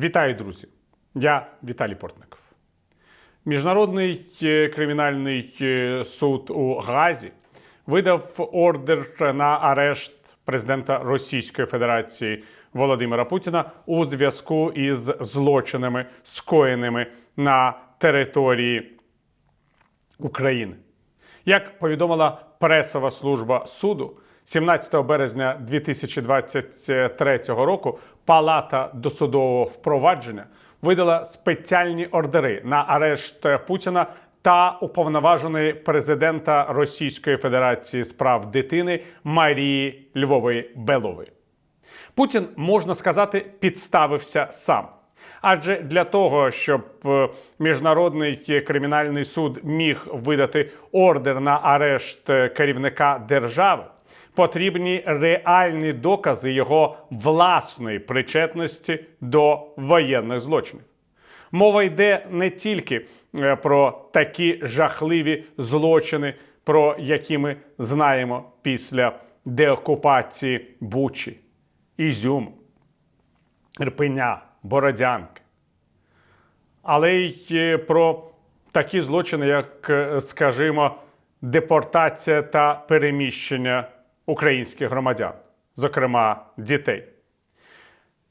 Вітаю, друзі! Я Віталій Портников. Міжнародний е, кримінальний е, суд у Газі видав ордер на арешт президента Російської Федерації Володимира Путіна у зв'язку із злочинами, скоєними на території України. Як повідомила пресова служба суду, 17 березня 2023 року Палата досудового впровадження видала спеціальні ордери на арешт Путіна та уповноваженої президента Російської Федерації з прав дитини Марії Львової Белової. Путін, можна сказати, підставився сам. Адже для того, щоб е, міжнародний кримінальний суд міг видати ордер на арешт е, керівника держави, потрібні реальні докази його власної причетності до воєнних злочинів. Мова йде не тільки е, про такі жахливі злочини, про які ми знаємо після деокупації Бучі, Ізюму, Ірпеня, Бородянки, але й е, про такі злочини, як, е, скажімо, депортація та переміщення українських громадян, зокрема дітей.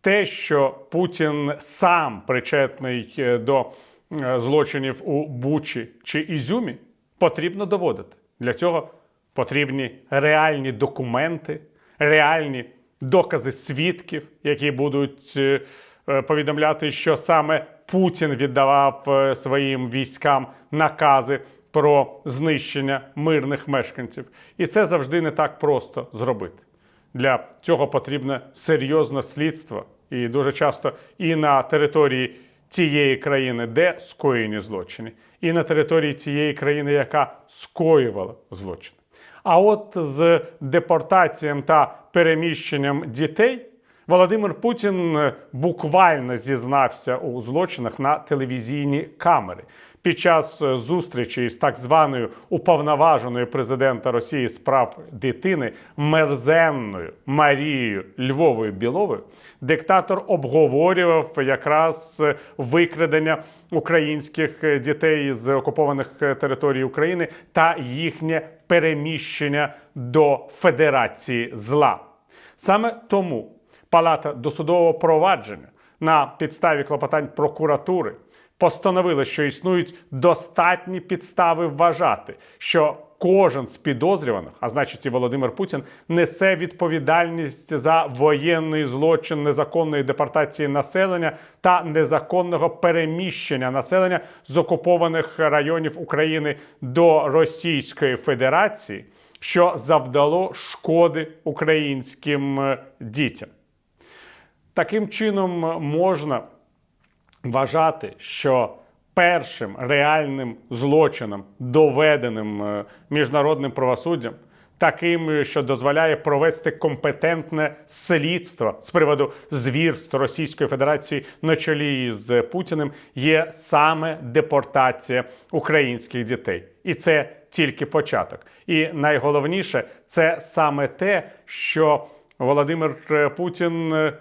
Те, що Путін сам причетний е, до е, злочинів у Бучі чи Ізюмі, потрібно доводити. Для цього потрібні реальні документи, реальні докази свідків, які будуть е, повідомляти, що саме Путін віддавав своїм військам накази про знищення мирних мешканців. І це завжди не так просто зробити. Для цього потрібне серйозне слідство, і дуже часто і на території тієї країни, де скоєні злочини, і на території тієї країни, яка скоювала злочини. А от з депортацією та переміщенням дітей Володимир Путін е, буквально зізнався у злочинах на телевізійні камери. Під час е, зустрічі з так званою уповноваженою президента Росії з прав дитини мерзенною Марією Львовою Біловою диктатор обговорював якраз е, викрадення українських е, дітей з окупованих територій України та їхнє переміщення до Федерації зла. Саме тому Палата досудового провадження на підставі клопотань прокуратури постановила, що існують достатні підстави вважати, що кожен з підозрюваних, а значить і Володимир Путін, несе відповідальність за воєнний злочин незаконної депортації населення та незаконного переміщення населення з окупованих районів України до Російської Федерації, що завдало шкоди українським дітям. Таким чином можна вважати, що першим реальним злочином, доведеним е, міжнародним правосуддям, таким, що дозволяє провести компетентне слідство з приводу звірств Російської Федерації на чолі з Путіним, є саме депортація українських дітей, і це тільки початок. І найголовніше це саме те, що Володимир е, Путін е,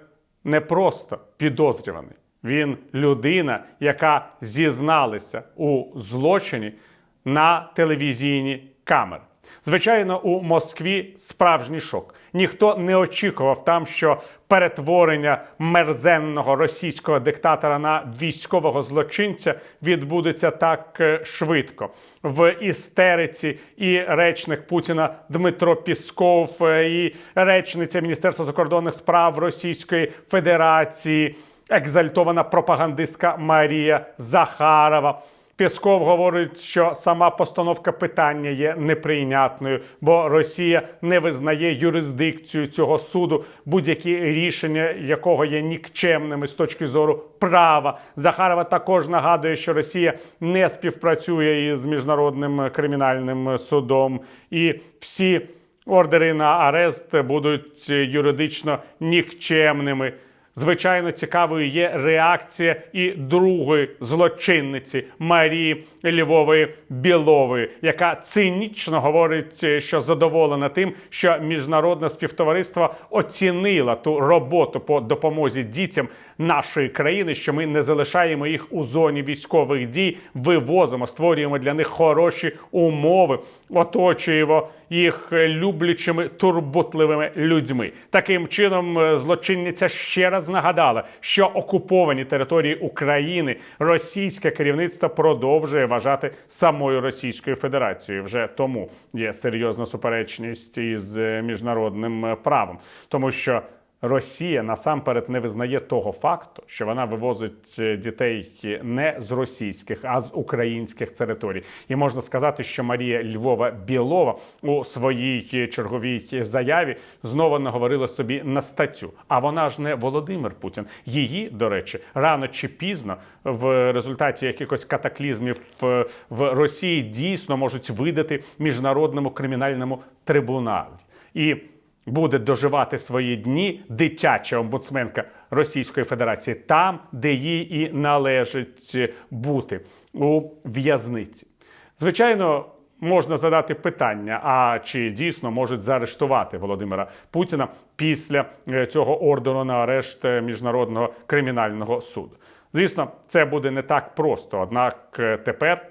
не просто підозрюваний. Він людина, яка зізналася у злочині на телевізійні камери. Звичайно, у Москві справжній шок. Ніхто не очікував там, що перетворення мерзенного російського диктатора на військового злочинця відбудеться так е, швидко. В істериці і речник Путіна Дмитро Пісков, е, і речниця Міністерства закордонних справ Російської Федерації екзальтована пропагандистка Марія Захарова. Пісков говорить, що сама постановка питання є неприйнятною, бо Росія не визнає юрисдикцію цього суду, будь-які рішення якого є нікчемними з точки зору права. Захарова також нагадує, що Росія не співпрацює із міжнародним кримінальним судом, і всі ордери на арест будуть юридично нікчемними. Звичайно, цікавою є реакція і другої злочинниці Марії Львової Білової, яка цинічно говорить, що задоволена тим, що міжнародне співтовариство оцінило ту роботу по допомозі дітям нашої країни, що ми не залишаємо їх у зоні військових дій, вивозимо, створюємо для них хороші умови, оточуємо їх люблячими турботливими людьми. Таким чином, е, злочинниця ще раз нагадала, що окуповані території України російське керівництво продовжує вважати самою Російською Федерацією. Вже тому є серйозна суперечність із е, міжнародним е, правом, тому що. Росія насамперед не визнає того факту, що вона вивозить е, дітей не з російських, а з українських територій. І можна сказати, що Марія Львова Білова у своїй черговій заяві знову наговорила собі на статтю. А вона ж не Володимир Путін. Її, до речі, рано чи пізно в результаті якихось катаклізмів в, в Росії дійсно можуть видати міжнародному кримінальному трибуналі. І буде доживати свої дні дитяча омбудсменка Російської Федерації там, де їй і належить бути у в'язниці. Звичайно. Можна задати питання: а чи дійсно можуть заарештувати Володимира Путіна після е, цього ордеру на арешт е, міжнародного кримінального суду? Звісно, це буде не так просто однак е, тепер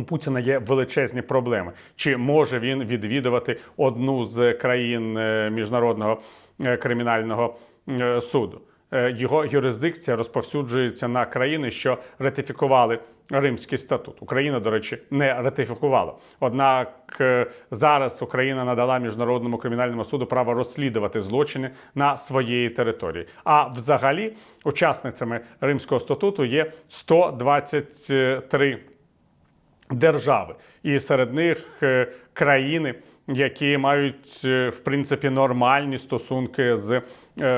у Путіна є величезні проблеми. Чи може він відвідувати одну з країн е, міжнародного е, кримінального е, суду? Його юрисдикція розповсюджується на країни, що ратифікували Римський статут. Україна, до речі, не ратифікувала. Однак зараз Україна надала міжнародному кримінальному суду право розслідувати злочини на своїй території. А взагалі, учасницями Римського статуту є 123 держави, і серед них е, країни, які мають е, в принципі нормальні стосунки з е,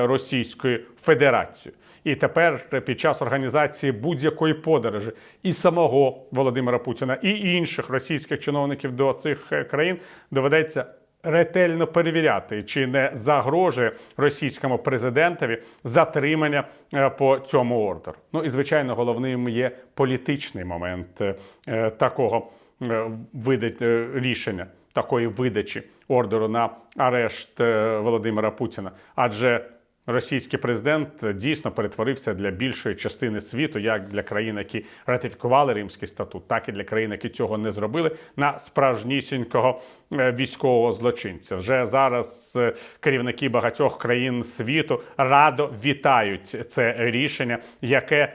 Російською Федерацією. І тепер під час організації будь-якої подорожі і самого Володимира Путіна, і інших російських чиновників до цих країн доведеться ретельно перевіряти, чи не загрожує російському президентові затримання е, по цьому ордеру. Ну і звичайно, головним є політичний момент е, такого е, рішення, такої видачі ордеру на арешт Володимира Путіна. Адже Російський президент дійсно перетворився для більшої частини світу, як для країн, які ратифікували Римський статут, так і для країн, які цього не зробили, на справжнісінького е, військового злочинця. Вже зараз е, керівники багатьох країн світу радо вітають це рішення, яке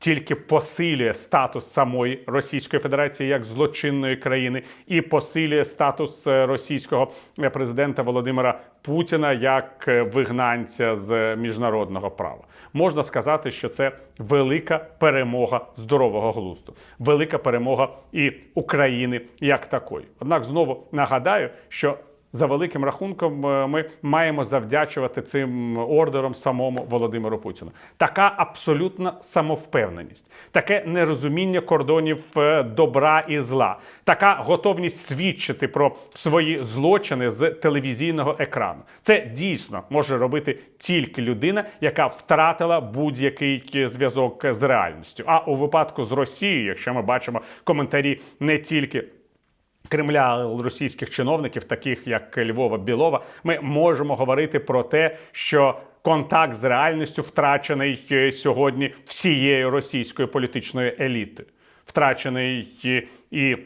тільки посилює статус самої Російської Федерації як злочинної країни і посилює статус е, російського е, президента Володимира Путіна як е, вигнанця з міжнародного права. Можна сказати, що це велика перемога здорового глузду, велика перемога і України як такої. Однак знову нагадаю, що за великим рахунком, е, ми маємо завдячувати цим ордером самому Володимиру Путіну. Така абсолютна самовпевненість, таке нерозуміння кордонів е, добра і зла, така готовність свідчити про свої злочини з телевізійного екрану. Це дійсно може робити тільки людина, яка втратила будь-який зв'язок з реальністю. А у випадку з Росією, якщо ми бачимо коментарі не тільки. Кремля російських чиновників, таких як Львова Білова, ми можемо говорити про те, що контакт з реальністю втрачений е, сьогодні всією російською політичною елітою, втрачений е, і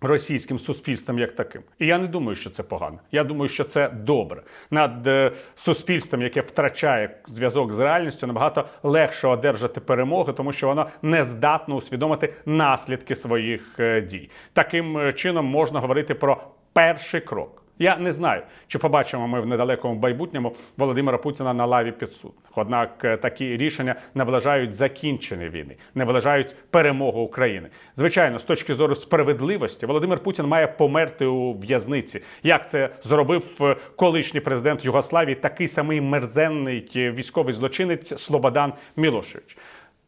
російським суспільством як таким. І я не думаю, що це погано. Я думаю, що це добре. Над е, суспільством, яке втрачає зв'язок з реальністю, набагато легше одержати перемоги, тому що воно не здатно усвідомити наслідки своїх е, дій. Таким е, чином можна говорити про перший крок. Я не знаю, чи побачимо ми в недалекому майбутньому Володимира Путіна на лаві підсудних. Однак е, такі рішення наближають закінчення війни, наближають перемогу України. Звичайно, з точки зору справедливості, Володимир Путін має померти у в'язниці. Як це зробив е, колишній президент Югославії, такий самий мерзенний е, військовий злочинець Слободан Мілошевич.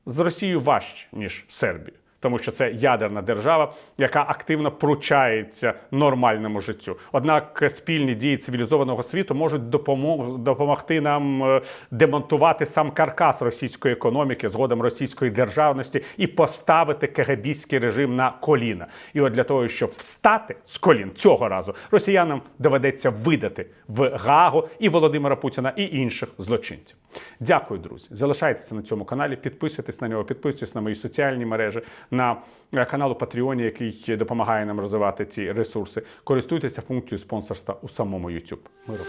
З Росією важче ніж Сербією. Тому що це ядерна держава, яка активно пручається нормальному життю. Однак спільні дії цивілізованого світу можуть допомо- допомогти нам е, демонтувати сам каркас російської економіки, згодом російської державності і поставити КГБський режим на коліна. І от для того, щоб встати з колін цього разу, росіянам доведеться видати в Гаагу і Володимира Путіна, і інших злочинців. Дякую, друзі. Залишайтеся на цьому каналі, підписуйтесь на нього, підписуйтесь на мої соціальні мережі, на е, канал у Патреоні, який допомагає нам розвивати ці ресурси. Користуйтеся функцією спонсорства у самому YouTube. Миру.